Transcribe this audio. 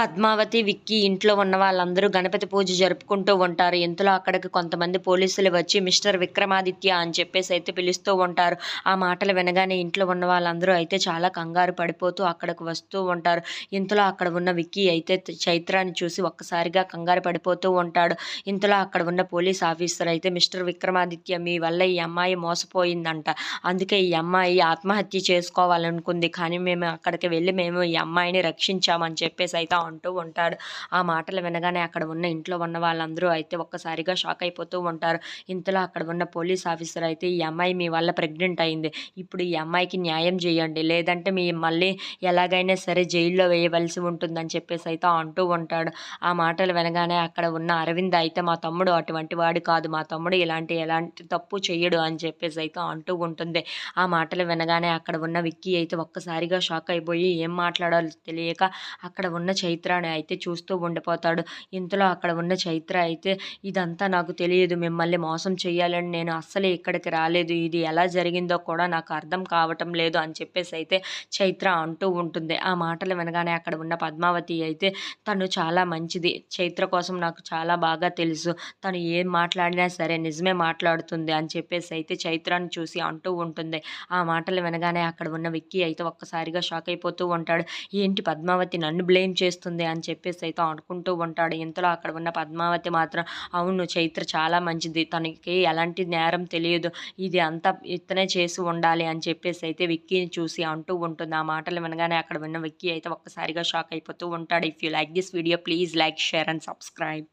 పద్మావతి, విక్కీ ఇంట్లో ఉన్న వాళ్ళందరూ గణపతి పూజ జరుపుకుంటూ ఉంటారు. ఇంతలో అక్కడికి కొంతమంది పోలీసులు వచ్చి మిస్టర్ విక్రమాదిత్య అని చెప్పేసి అయితే పిలుస్తూ ఉంటారు. ఆ మాటలు వినగానే ఇంట్లో ఉన్న వాళ్ళందరూ అయితే చాలా కంగారు పడిపోతూ అక్కడికి వస్తూ ఉంటారు. ఇంతలో అక్కడ ఉన్న విక్కీ అయితే చైత్రాన్ని చూసి ఒక్కసారిగా కంగారు పడిపోతూ ఉంటాడు. ఇంతలో అక్కడ ఉన్న పోలీస్ ఆఫీసర్ అయితే మిస్టర్ విక్రమాదిత్య మీ వల్ల ఈ అమ్మాయి మోసపోయిందంట. అందుకే ఈ అమ్మాయి ఆత్మహత్య చేసుకోవాలనుకుంది. కానీ మేము అక్కడికి వెళ్ళి మేము ఈ అమ్మాయిని రక్షించామని చెప్పేసి అయితే అంటూ ఉంటాడు. ఆ మాటలు వినగానే అక్కడ ఉన్న ఇంట్లో ఉన్న వాళ్ళందరూ అయితే ఒక్కసారిగా షాక్ అయిపోతూ ఉంటారు. ఇంతలో అక్కడ ఉన్న పోలీస్ ఆఫీసర్ అయితే ఈ అమ్మాయి మీ వల్ల ప్రెగ్నెంట్ అయింది. ఇప్పుడు ఈ అమ్మాయికి న్యాయం చేయండి. లేదంటే మీ మళ్ళీ ఎలాగైనా సరే జైల్లో వేయవలసి ఉంటుందని చెప్పేసి అయితే అంటూ ఉంటాడు. ఆ మాటలు వినగానే అక్కడ ఉన్న అరవింద్ అయితే మా తమ్ముడు అటువంటి వాడు కాదు. మా తమ్ముడు ఇలాంటి ఎలాంటి తప్పు చేయడు అని చెప్పేసి అయితే అంటూ ఉంటుంది. ఆ మాటలు వినగానే అక్కడ ఉన్న విక్కీ అయితే ఒక్కసారిగా షాక్ అయిపోయి ఏం మాట్లాడాలో తెలియక అక్కడ ఉన్న చైత్రని అయితే చూస్తూ ఉండిపోతాడు. ఇంతలో అక్కడ ఉన్న చైత్ర అయితే ఇదంతా నాకు తెలియదు. మిమ్మల్ని మోసం చేయాలని నేను అస్సలే ఇక్కడికి రాలేదు. ఇది ఎలా జరిగిందో కూడా నాకు అర్థం కావటం లేదు అని చెప్పేసి అయితే చైత్ర అంటూ ఉంటుంది. ఆ మాటలు వినగానే అక్కడ ఉన్న పద్మావతి అయితే తను చాలా మంచిది. చైత్ర కోసం నాకు చాలా బాగా తెలుసు. తను ఏం మాట్లాడినా సరే నిజమే మాట్లాడుతుంది అని చెప్పేసి అయితే చైత్రాన్ని చూసి అంటూ ఉంటుంది. ఆ మాటలు వినగానే అక్కడ ఉన్న విక్కీ అయితే ఒక్కసారిగా షాక్ అయిపోతూ ఉంటాడు. ఏంటి పద్మావతి నన్ను బ్లేమ్ చేస్తూ వస్తుంది అని చెప్పేసి అయితే అనుకుంటూ ఉంటాడు. ఇంతలో అక్కడ ఉన్న పద్మావతి మాత్రం అవును చైత్ర చాలా మంచిది. తనకి ఎలాంటి నేరం తెలియదు. ఇది అంతా ఇతనే చేసి ఉండాలి అని చెప్పేసి అయితే విక్కీని చూసి అంటూ ఉంటుంది. ఆ మాటలు వినగానే అక్కడ ఉన్న విక్కీ అయితే ఒక్కసారిగా షాక్ అయిపోతూ ఉంటాడు. If you like this video please like, share and subscribe.